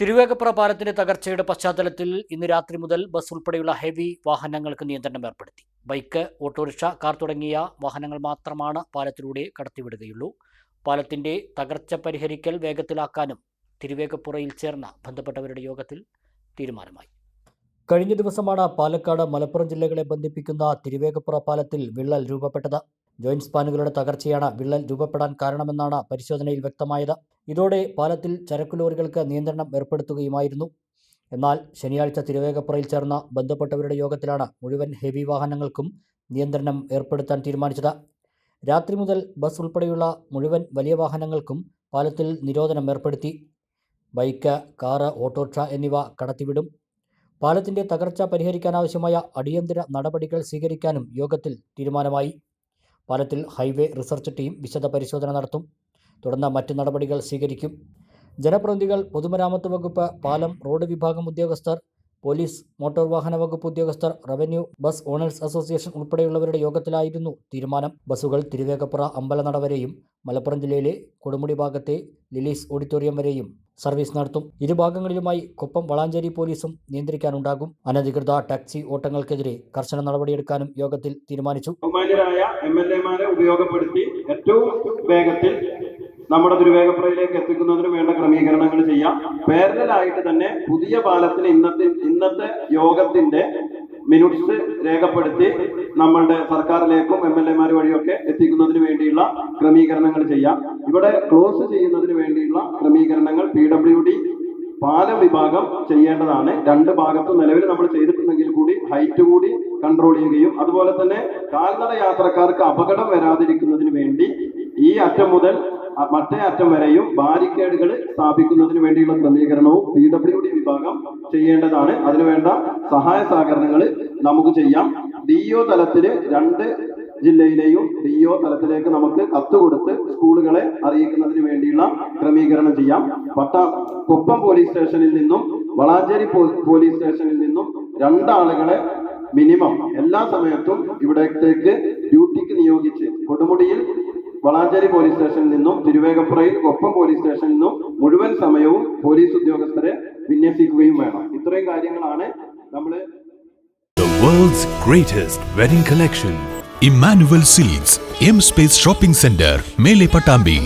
തിരുവേഗപ്പുറ പാലത്തിന്റെ തകർച്ചയുടെ പശ്ചാത്തലത്തിൽ ഇന്ന് രാത്രി മുതൽ ബസ് ഉൾപ്പെടെയുള്ള ഹെവി വാഹനങ്ങൾക്ക് നിയന്ത്രണം ഏർപ്പെടുത്തി. ബൈക്ക് ഓട്ടോറിക്ഷ കാർ തുടങ്ങിയ വാഹനങ്ങൾ മാത്രമാണ് പാലത്തിലൂടെ കടത്തിവിടുകയുള്ളൂ. പാലത്തിന്റെ തകർച്ച പരിഹരിക്കൽ വേഗത്തിലാക്കാനും തിരുവേഗപ്പുറയിൽ ചേർന്ന ബന്ധപ്പെട്ടവരുടെ യോഗത്തിൽ തീരുമാനമായി. കഴിഞ്ഞ ദിവസമാണ് പാലക്കാട് മലപ്പുറം ജില്ലകളെ ബന്ധിപ്പിക്കുന്ന തിരുവേഗപ്പുറ പാലത്തിൽ വിള്ളൽ രൂപപ്പെട്ടത്. ജോയിന്റ് സ്പാനുകളുടെ തകർച്ചയാണ് വിള്ളൽ രൂപപ്പെടാൻ കാരണമെന്നാണ് പരിശോധനയിൽ വ്യക്തമായത്. ഇതോടെ പാലത്തിൽ ചരക്കു ലോറികൾക്ക് നിയന്ത്രണം ഏർപ്പെടുത്തുകയുമായിരുന്നു. എന്നാൽ ശനിയാഴ്ച തിരുവേഗപ്പുറയിൽ ചേർന്ന ബന്ധപ്പെട്ടവരുടെ യോഗത്തിലാണ് മുഴുവൻ ഹെവി വാഹനങ്ങൾക്കും നിയന്ത്രണം ഏർപ്പെടുത്താൻ തീരുമാനിച്ചത്. രാത്രി മുതൽ ബസ് ഉൾപ്പെടെയുള്ള മുഴുവൻ വലിയ വാഹനങ്ങൾക്കും പാലത്തിൽ നിരോധനം ഏർപ്പെടുത്തി. ബൈക്ക് കാറ് ഓട്ടോറിക്ഷ എന്നിവ കടത്തിവിടും. പാലത്തിന്റെ തകർച്ച പരിഹരിക്കാനാവശ്യമായ അടിയന്തര നടപടികൾ സ്വീകരിക്കാനും യോഗത്തിൽ തീരുമാനമായി. പാലത്തിൽ ഹൈവേ റിസർച്ച് ടീം വിശദ പരിശോധന നടത്തും. തുടർന്ന് മറ്റു നടപടികൾ സ്വീകരിക്കും. ജനപ്രതിനിധികൾ പൊതുമരാമത്ത് വകുപ്പ് പാലം റോഡ് വിഭാഗം ഉദ്യോഗസ്ഥർ പോലീസ് മോട്ടോർ വാഹന വകുപ്പ് ഉദ്യോഗസ്ഥർ റവന്യൂ ബസ് ഓണേഴ്സ് അസോസിയേഷൻ ഉൾപ്പെടെയുള്ളവരുടെ യോഗത്തിലായിരുന്നു തീരുമാനം. ബസ്സുകൾ തിരുവേഗപ്പുറ അമ്പലനട വരെയും മലപ്പുറം ജില്ലയിലെ കൊടുമുടി ഭാഗത്തെ ലിലീസ് ഓഡിറ്റോറിയം വരെയും സർവീസ് നടത്തും. ഇരുഭാഗങ്ങളിലുമായി കൊപ്പം വളാഞ്ചേരി പോലീസും നിയന്ത്രിക്കാനുണ്ടാകും. അനധികൃത ടാക്സി ഓട്ടങ്ങൾക്കെതിരെ കർശന നടപടിയെടുക്കാനും യോഗത്തിൽ തീരുമാനിച്ചു. ബഹുമാന്യരായ എം എൽ എമാരെ ഉപയോഗപ്പെടുത്തി ഏറ്റവും വേഗത്തിൽ നമ്മുടെ തിരുവേഗപ്പുറയിലേക്ക് എത്തിക്കുന്നതിന് വേണ്ട ക്രമീകരണങ്ങൾ ചെയ്യാം. പേരലായിട്ട് തന്നെ പുതിയ പാലത്തിന് ഇന്നത്തെ ഇന്നത്തെ യോഗത്തിന്റെ മിനിറ്റ്സ് രേഖപ്പെടുത്തി നമ്മളുടെ സർക്കാരിലേക്കും എം എൽ എമാർ വഴിയൊക്കെ എത്തിക്കുന്നതിന് വേണ്ടിയുള്ള ക്രമീകരണങ്ങൾ ചെയ്യാം. ഇവിടെ ക്ലോസ് ചെയ്യുന്നതിന് വേണ്ടിയുള്ള ക്രമീകരണങ്ങൾ പി ഡബ്ല്യു ഡി പാലം വിഭാഗം ചെയ്യേണ്ടതാണ്. രണ്ട് ഭാഗത്തും നിലവിൽ നമ്മൾ ചെയ്തിട്ടുണ്ടെങ്കിൽ കൂടി ഹൈറ്റ് കൂടി കൺട്രോൾ ചെയ്യുകയും അതുപോലെ തന്നെ കാൽനട യാത്രക്കാർക്ക് അപകടം വരാതിരിക്കുന്നതിന് വേണ്ടി ഈ അറ്റം മുതൽ മറ്റേ അറ്റം വരെയും ബാരിക്കേഡുകൾ സ്ഥാപിക്കുന്നതിന് വേണ്ടിയുള്ള ക്രമീകരണവും പി ഡബ്ല്യു ഡി വിഭാഗം ചെയ്യേണ്ടതാണ്. അതിനുവേണ്ട സഹായ സഹകരണങ്ങൾ നമുക്ക് ചെയ്യാം. ഡി ഒ തലത്തിൽ രണ്ട് ജില്ലയിലെയും ഡി ഒ തലത്തിലേക്ക് നമുക്ക് കത്ത് കൊടുത്ത് സ്കൂളുകളെ അറിയിക്കുന്നതിന് വേണ്ടിയുള്ള ക്രമീകരണം ചെയ്യാം. പട്ട കൊപ്പം പോലീസ് സ്റ്റേഷനിൽ നിന്നും വളാഞ്ചേരി പോലീസ് സ്റ്റേഷനിൽ നിന്നും രണ്ടാളുകളെ മിനിമം എല്ലാ സമയത്തും ഇവിടത്തേക്ക് ഡ്യൂട്ടിക്ക് നിയോഗിച്ച് വളാഞ്ചേരി പോലീസ് സ്റ്റേഷനിൽ നിന്നും തിരുവേഗപ്പുറയിൽ കൊപ്പം പോലീസ് സ്റ്റേഷനിൽ നിന്നും മുഴുവൻ സമയവും പോലീസ് ഉദ്യോഗസ്ഥരെ വിന്യസിക്കുകയും വേണം ഇത്രയും കാര്യങ്ങളാണ് നമ്മൾ The world's greatest wedding collection. Emmanuel M Space Shopping Center, Mele Patambi,